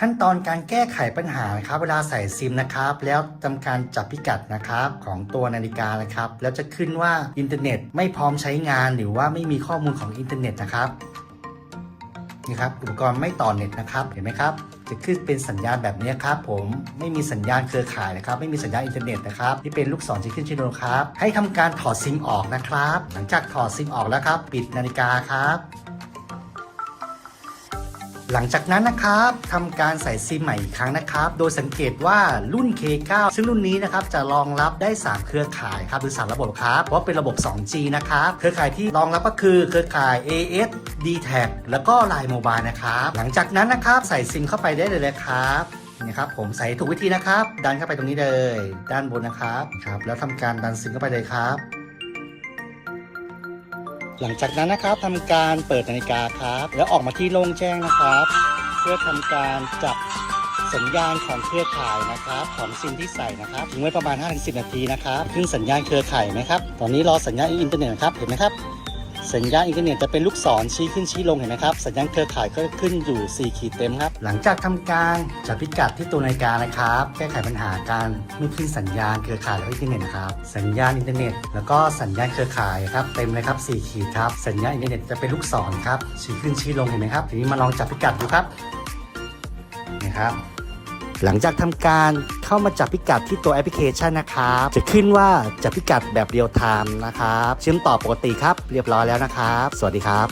ขั้นตอนการแก้ไขปัญหาครับเวลาใส่ซิมนะครับ แล้วทำการจับพิกัดนะครับของตัวนาฬิกานะครับ แล้วจะขึ้นว่าอินเทอร์เน็ตไม่พร้อมใช้งานหรือว่าไม่มีข้อมูลของอินเทอร์เน็ตนะครับนี่ครับอุปกรณ์ไม่ต่อเน็ตนะครับเห็นไหมครับ จะขึ้นเป็นสัญญาณแบบนี้ครับผมไม่มีสัญญาณเครือข่ายนะครับ ไม่มีสัญญาณอินเทอร์เน็ตนะครับที่เป็นลูกศรที่ขึ้นชื่อโนครับให้ทำการถอดซิมออกนะครับ หลังจากถอดซิมออกแล้วครับ ปิดนาฬิกาครับ หลังจากนั้นนะครับทำการใส่ซิมใหม่อีกครั้งนะครับ โดยสังเกตว่ารุ่น K9 ซึ่งรุ่นนี้นะครับจะรองรับได้ 3 เครือข่ายครับหรือ3ระบบครับเพราะเป็นระบบ 2G นะครับเครือข่ายที่รองรับก็คือเครือข่าย AS d t a c แล้วก็ Line Mobile นะครับหลังจากนั้นนะครับใส่ซิมเข้าไปได้เลยนะครับนี่ครับผมใส่ถูกวิธีนะครับ ดันเข้าไปตรงนี้เลย ด้านบนนะครับครับ แล้วทำการดันซิมเข้าไปเลยครับ หลังจากนั้นนะครับทำการเปิดนาฬิกาครับ แล้วออกมาที่โล่งแจ้งนะครับ เพื่อทำการจับสัญญาณของเครือข่ายนะครับ ของซิมที่ใส่นะครับถึงไว้ประมาณ 5-10 นาทีนะครับขึ้นสัญญาณเครือข่ายไหมครับ ตอนนี้รอสัญญาณอินเทอร์เน็ตนะครับเห็นไหมครับ สัญญาณอินเทอร์เน็ตจะเป็นลูกศรชี้ขึ้นชี้ลงเห็นไหมครับ สัญญาณเครือข่ายก็ขึ้นอยู่ 4 ขีดเต็มครับ หลังจากทำการจับพิกัดที่ตัวนาฬิกานะครับ แก้ไขปัญหาการไม่ขึ้นสัญญาณเครือข่ายและอินเทอร์เน็ตนะครับ สัญญาณอินเทอร์เน็ตแล้วก็สัญญาณเครือข่ายครับเต็มเลยครับ4ขีดครับ สัญญาณอินเทอร์เน็ตจะเป็นลูกศรครับชี้ขึ้นชี้ลงเห็นไหมครับ ทีนี้มาลองจับพิกัดดูครับนี่ครับ หลังจากทำการเข้ามาจับพิกัดที่ตัวแอปพลิเคชันนะครับจะขึ้นว่าจับพิกัดแบบเรียลไทม์นะครับเชื่อมต่อปกติครับเรียบร้อยแล้วนะครับ สวัสดีครับ